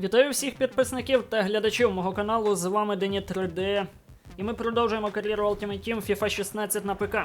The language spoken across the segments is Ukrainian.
Вітаю всіх підписників та глядачів мого каналу. З вами Дені 3D. І ми продовжуємо кар'єру Ultimate Team FIFA 16 на ПК.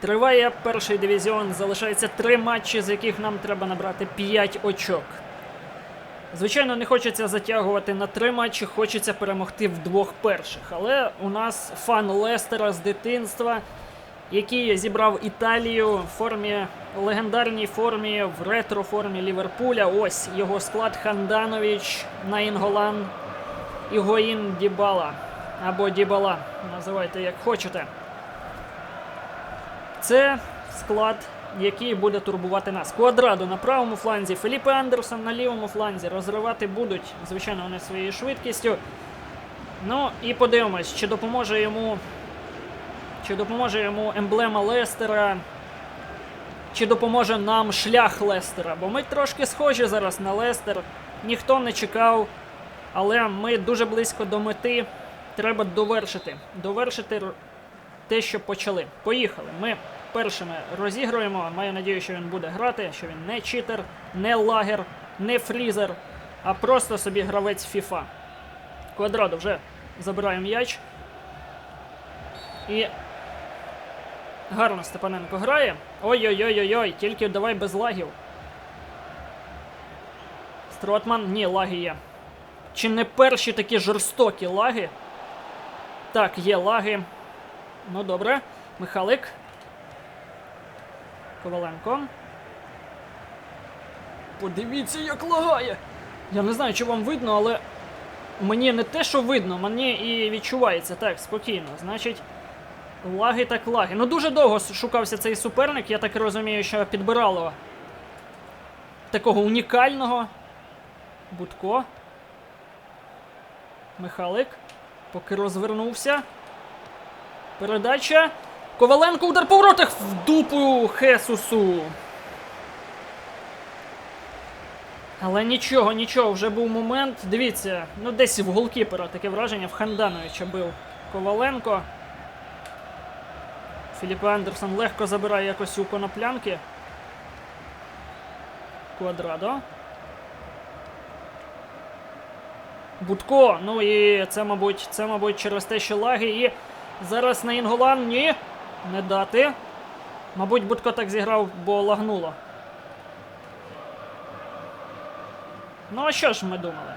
Триває перший дивізіон, залишається три матчі, з яких нам треба набрати 5 очок. Звичайно, не хочеться затягувати на три матчі, хочеться перемогти в двох перших. Але у нас фан Лестера з дитинства, який зібрав Італію в формі легендарній формі, в ретро формі Ліверпуля. Ось його склад Ханданович, Наінголан, Ігоїн Дібала. Або Дібала, називайте як хочете. Це склад, який буде турбувати нас. Квадрадо на правому фланзі, Феліпе Андерсон на лівому фланзі. Розривати будуть, звичайно, вони своєю швидкістю. Ну і подивимось, чи допоможе йому. Чи допоможе йому емблема Лестера, чи допоможе нам шлях Лестера. Бо ми трошки схожі зараз на Лестер. Ніхто не чекав, але ми дуже близько до мети. Треба довершити. Довершити те, що почали. Поїхали. Ми першими розігруємо. Маю надію, що він буде грати, що він не читер, не лагер, не фрізер, а просто собі гравець FIFA. Квадрадо вже забирає м'яч. І гарно Степаненко грає. Ой-ой-ой-ой-ой, тільки давай без лагів. Стротман, ні, лаги є. Чи не перші такі жорстокі лаги? Так, є лаги. Ну добре. Михалик. Коваленко. Подивіться, як лагає. Я не знаю, чи вам видно, але мені не те, що видно, мені і відчувається. Так, спокійно. Значить, лаги так лаги. Ну дуже довго шукався цей суперник, я так розумію, що підбирало такого унікального. Будко. Михалик. Поки розвернувся. Передача. Коваленко удар по воротах в дупу Хесусу. Але нічого, нічого, вже був момент. Дивіться, ну десь в голкіпера таке враження в Хандановича бив Коваленко. Філіппе Андерсон легко забирає якось у коноплянки. Квадрадо. Будко. Ну і це, мабуть, це, мабуть, через те, що лаги. І зараз на Інголан. Ні. Не дати. Мабуть, Будко так зіграв, бо лагнуло. Ну, а що ж ми думали?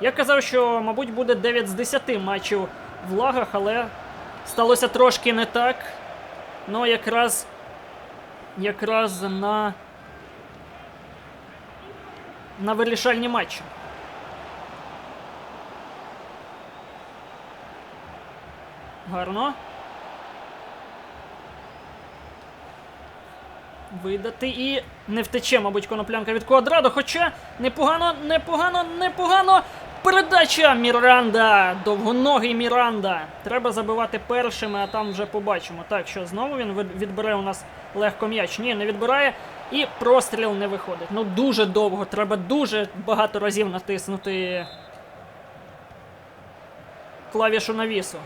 Я казав, що, мабуть, буде 9 з 10 матчів в лагах, але сталося трошки не так. Ну, якраз. Якраз на. На вирішальні матчі. Гарно. Видати і не втече, мабуть, коноплянка від квадрадо. Хоча непогано, непогано, непогано. Передача Міранда! Довгоногий Міранда. Треба забивати першими, а там вже побачимо. Так, що знову він відбере у нас легко м'яч. Ні, не відбирає. І простріл не виходить. Ну дуже довго. Треба дуже багато разів натиснути клавішу навісу.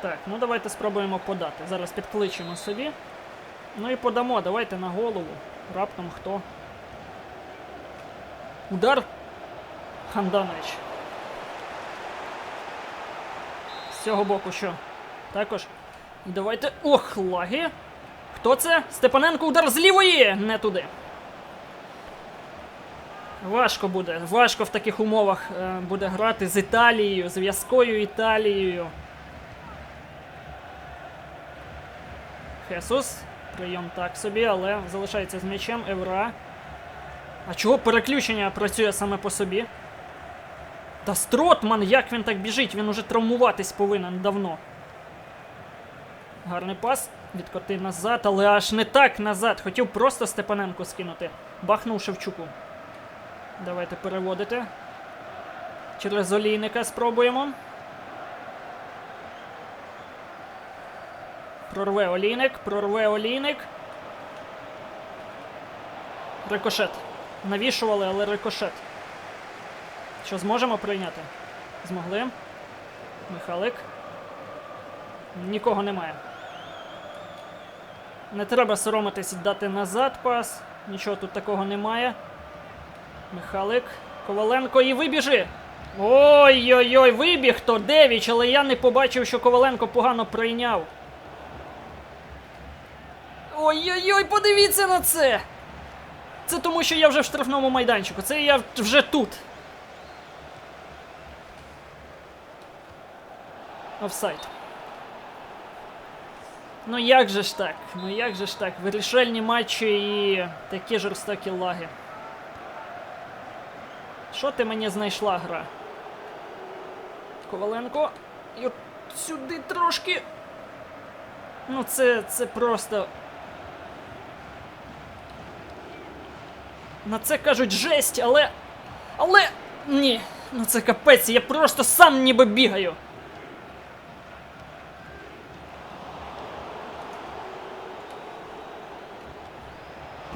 Так, ну давайте спробуємо подати. Зараз підкличемо собі. Ну і подамо, давайте на голову. Раптом хто. Удар. Ханданович. З цього боку що? Також. І давайте. Ох, лаги. Хто це? Степаненко удар з лівої! Не туди. Важко буде. Важко в таких умовах е, буде грати з Італією, з в'язкою Італією. Хесус. Прийом так собі, але залишається з м'ячем. Евра. А чого переключення працює саме по собі? Та Стротман, як він так біжить? Він уже травмуватись повинен давно. Гарний пас. Відкоти назад, але аж не так назад. Хотів просто Степаненко скинути. Бахнув Шевчуку. Давайте переводити. Через олійника спробуємо. Прорве олійник, прорве олійник. Рикошет. Навішували, але рикошет. Що зможемо прийняти? Змогли. Михалик. Нікого немає. Не треба соромитись дати назад пас. Нічого тут такого немає. Михалик. Коваленко і вибіжи. Ой-ой-ой, вибіг то Девіч, але я не побачив, що Коваленко погано прийняв. Ой-ой-ой, подивіться на це! Це тому, що я вже в штрафному майданчику. Це я вже тут. Офсайд. Ну як же ж так? Ну як же ж так? Вирішальні матчі і такі жорстокі лаги. Що ти мені знайшла гра? Коваленко. І от сюди трошки. Ну це, це просто. На це кажуть жесть, але. Але. Ні. Ну це капець, я просто сам ніби бігаю.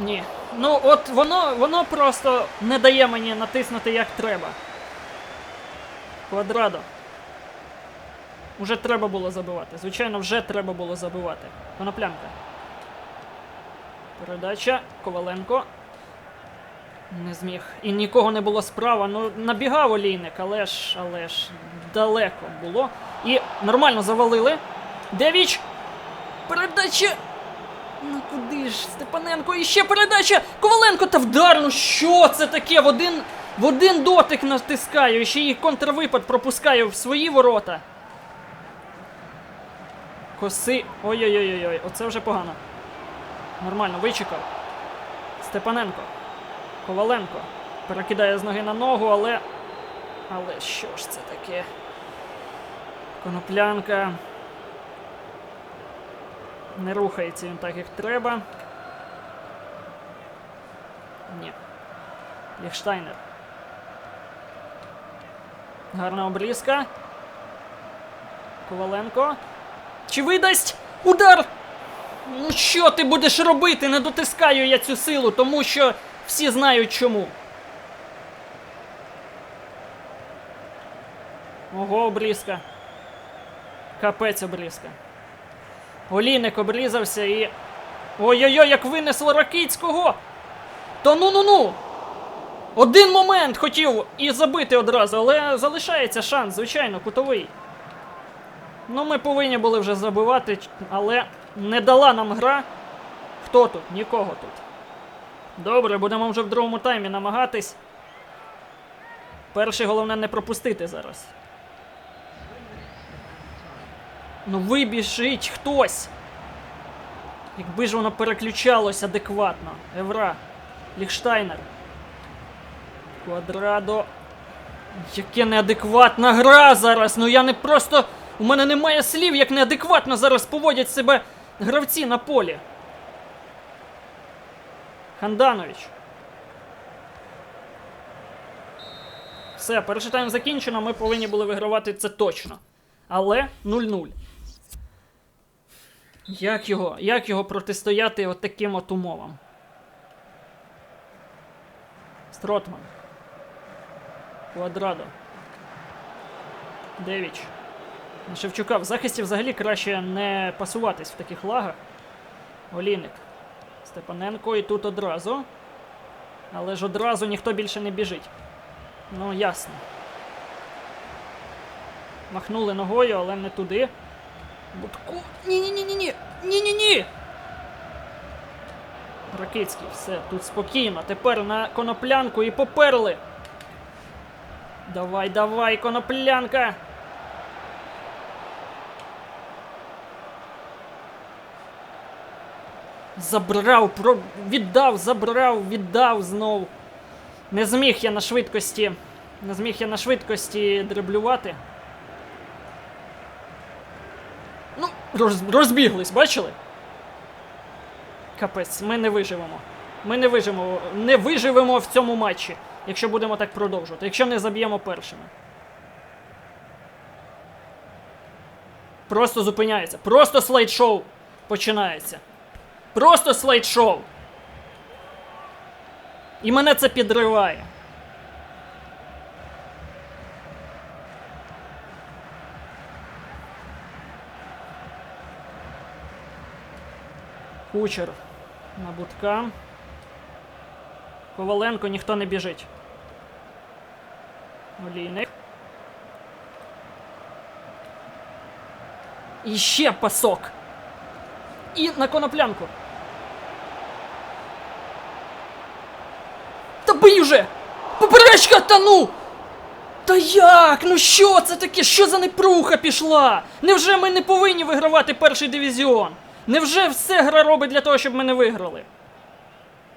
Ні. Ну, от воно, воно просто не дає мені натиснути як треба. Квадрадо. Уже треба було забивати. Звичайно, вже треба було забивати. Коноплянка. Передача. Коваленко. Не зміг. І нікого не було справа. Ну, набігав олійник, але ж, але ж, далеко було. І нормально завалили. Девіч! Передача! Ну куди ж Степаненко і ще передача! Коваленко та вдар! Ну що це таке? В один, в один дотик натискаю, і ще й контрвипад пропускаю в свої ворота. Коси. Ой-ой-ой, оце вже погано. Нормально, вичекав. Степаненко. Коваленко. Перекидає з ноги на ногу, але. Але що ж це таке? Коноплянка. Не рухається він так, як треба. Ні. Ліхштайнер. Гарна обрізка. Коваленко. Чи видасть? Удар! Ну що ти будеш робити? Не дотискаю я цю силу, тому що всі знають чому. Ого, обрізка. Капець обрізка. Олійник обрізався і. Ой-ой-ой, як винесло Ракицького! Та ну-ну-ну! Один момент хотів і забити одразу, але залишається шанс, звичайно, кутовий. Ну, ми повинні були вже забивати, але не дала нам гра. Хто тут? Нікого тут. Добре, будемо вже в другому таймі намагатись. Перше головне не пропустити зараз. Ну вибіжить хтось. Якби ж воно переключалось адекватно. Евра. Ліхштайнер. Квадрадо. Яке неадекватна гра зараз. Ну я не просто. У мене немає слів, як неадекватно зараз поводять себе гравці на полі. Ханданович. Все, перший тайм закінчено. Ми повинні були вигравати це точно. Але 0-0. Як його, як його протистояти от таким от умовам? Стротман. Квадрадо. Девіч. Шевчука в захисті взагалі краще не пасуватись в таких лагах. Олійник. Степаненко і тут одразу. Але ж одразу ніхто більше не біжить. Ну, ясно. Махнули ногою, але не туди. Будку. Ні-ні-ні-ні-ні! Ні-ні-ні! Ракицький, все, тут спокійно. Тепер на коноплянку і поперли. Давай, давай, коноплянка! Забрав, про... віддав, забрав, віддав знов. Не зміг я на швидкості. Не зміг я на швидкості дриблювати. Ну, роз... розбіглись, бачили? Капець, ми не виживемо. Ми не виживемо, не виживемо в цьому матчі, якщо будемо так продовжувати, якщо не заб'ємо першими. Просто зупиняється. Просто слайд-шоу починається. Просто слайд-шоу. І мене це підриває. Кучер на будка. Коваленко ніхто не біжить. Олійник. І ще пасок. І на коноплянку. Та бий уже! Поперечка, та ну! Та як? Ну що це таке? Що за непруха пішла? Невже ми не повинні вигравати перший дивізіон? Невже все гра робить для того, щоб ми не виграли?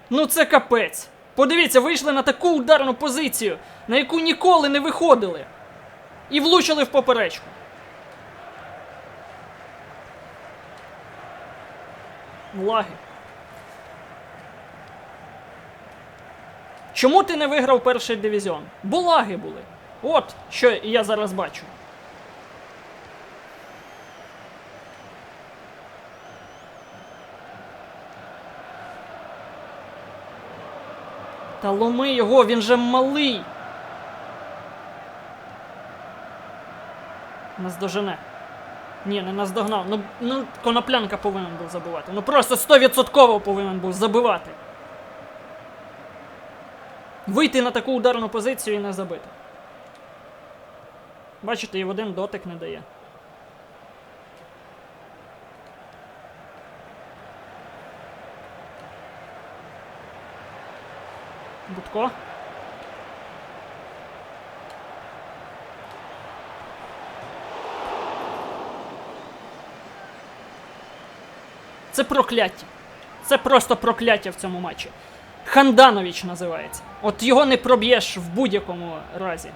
Ну це капець. Подивіться, вийшли на таку ударну позицію, на яку ніколи не виходили. І влучили в поперечку. Лаги. Чому ти не виграв перший дивізіон? Бо лаги були. От що я зараз бачу. Та ломи його, він же малий. Наздожене. Ні, не наздогнав. Ну, ну коноплянка повинен був забивати. Ну просто 100% повинен був забивати. Вийти на таку ударну позицію і не забити. Бачите, і в один дотик не дає. Будко. Це прокляття. Це просто прокляття в цьому матчі. Ханданович називається. От його не проб'єш в будь-якому разі.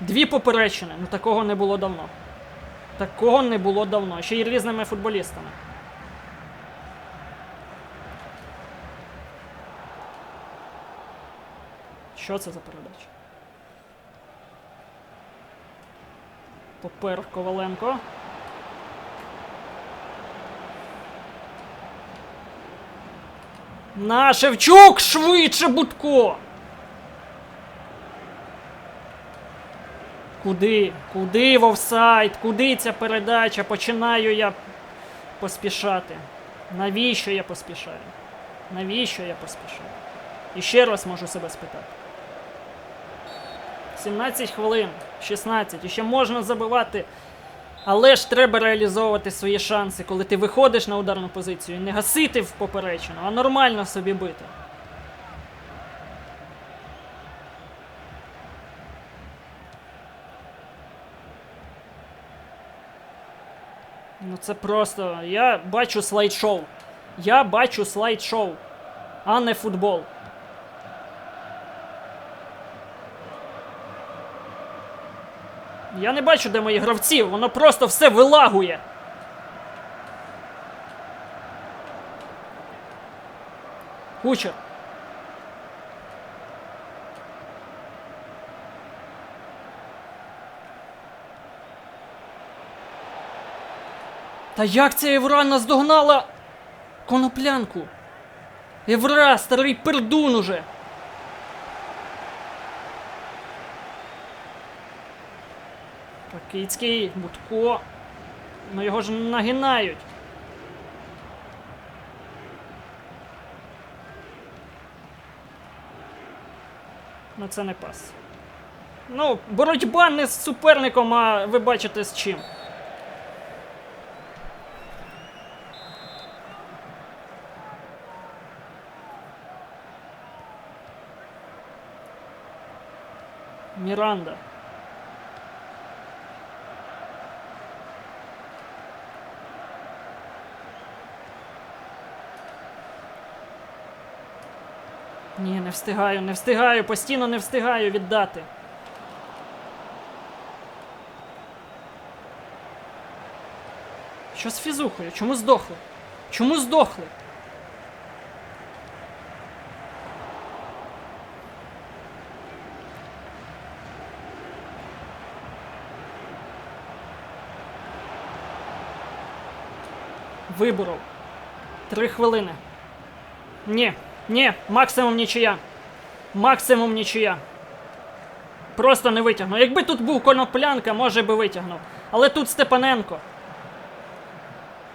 Дві поперечини. Ну такого не було давно. Такого не було давно. Ще й різними футболістами. Що це за передача? Попер Коваленко. На, Шевчук! Швидше Будко! Куди? Куди в офсайд? Куди ця передача? Починаю я поспішати. Навіщо я поспішаю? Навіщо я поспішаю? І ще раз можу себе спитати. 17 хвилин, 16. І ще можна забивати. Але ж треба реалізовувати свої шанси, коли ти виходиш на ударну позицію не гасити в поперечину, а нормально собі бити. Ну це просто. Я бачу слайд-шоу. Я бачу слайд-шоу, а не футбол. Я не бачу, де мої гравці, воно просто все вилагує. Кучер. Та як ця Євра наздогнала коноплянку? Євра, старий пердун уже. Ракицький, Будко. Ну його ж нагинають. Ну це не пас. Ну, боротьба не з суперником, а ви бачите з чим. Міранда. Ні, не встигаю, не встигаю, постійно не встигаю віддати. Що з фізухою? Чому здохли? Чому здохли? Виборов. Три хвилини. Ні, ні, максимум нічия. Максимум нічия. Просто не витягнув. Якби тут був коноплянка, може би витягнув. Але тут Степаненко.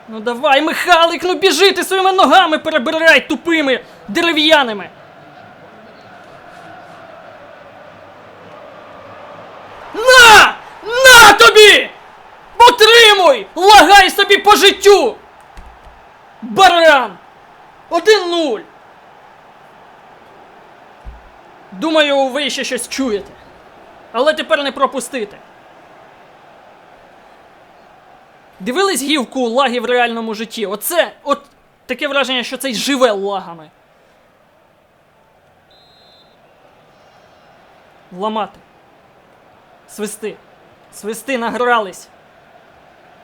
Ну давай, Михалик, ну біжи ти своїми ногами перебирай тупими дерев'яними. На! На тобі! Отримуй! Лагай собі по життю! Баран! 1-0! Думаю, ви ще щось чуєте. Але тепер не пропустити. Дивились гівку лаги в реальному житті? Оце, от таке враження, що цей живе лагами. Ламати. Свисти. Свисти награлись.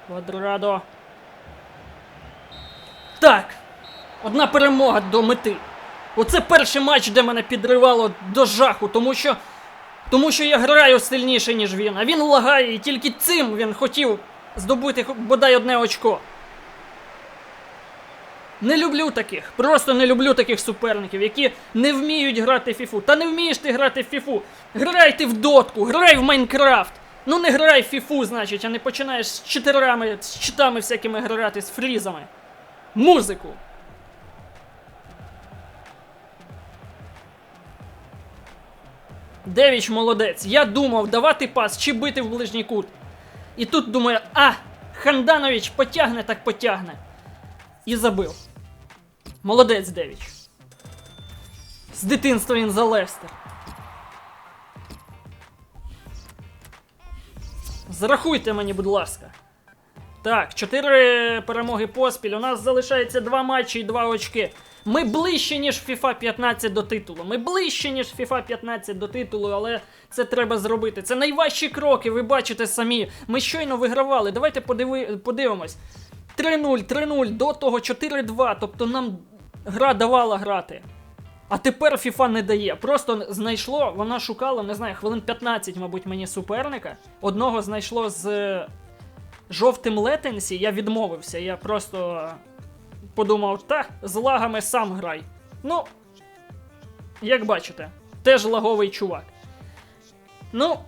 Квадрадо. Так. Одна перемога до мети. Оце перший матч, де мене підривало до жаху, тому що. Тому що я граю сильніше, ніж він, а він лагає, і тільки цим він хотів здобути бодай одне очко. Не люблю таких, просто не люблю таких суперників, які не вміють грати в фіфу. Та не вмієш ти грати в фіфу. Грай ти в дотку, грай в Майнкрафт. Ну не грай в фіфу, значить, а не починаєш з читерами, з читами всякими грати, з фрізами. Музику. Девіч молодець. Я думав давати пас чи бити в ближній кут. І тут думаю, а, Ханданович потягне, так потягне. І забив. Молодець Девіч. З дитинства він за Лестер. Зарахуйте мені, будь ласка. Так, чотири перемоги поспіль. У нас залишається два матчі і два очки. Ми ближче, ніж FIFA 15 до титулу. Ми ближче, ніж FIFA 15 до титулу, але це треба зробити. Це найважчі кроки, ви бачите самі. Ми щойно вигравали. Давайте подиви... подивимось. 3-0, 3-0, до того 4-2. Тобто нам гра давала грати. А тепер FIFA не дає. Просто знайшло, вона шукала, не знаю, хвилин 15, мабуть, мені суперника. Одного знайшло з е, жовтим летенсі, я відмовився. Я просто подумав, та, з лагами сам грай. Ну, як бачите, теж лаговий чувак. Ну,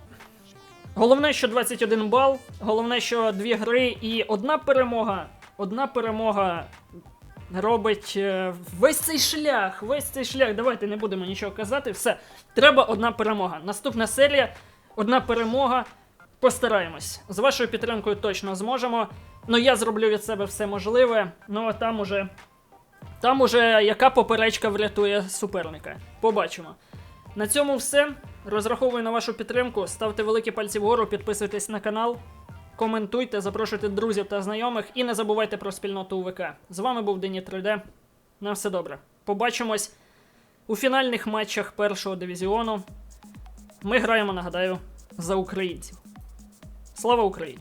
головне, що 21 бал, головне, що дві гри і одна перемога. Одна перемога робить е, весь цей шлях, весь цей шлях. Давайте не будемо нічого казати. Все, треба одна перемога. Наступна серія, одна перемога. Постараємось. З вашою підтримкою точно зможемо. Ну, я зроблю від себе все можливе. Ну, а там уже. Там уже яка поперечка врятує суперника. Побачимо. На цьому все. Розраховую на вашу підтримку. Ставте великі пальці вгору, підписуйтесь на канал, коментуйте, запрошуйте друзів та знайомих і не забувайте про спільноту УВК. З вами був Дені 3D. На все добре. Побачимось у фінальних матчах першого дивізіону. Ми граємо, нагадаю, за українців. Слава Україні!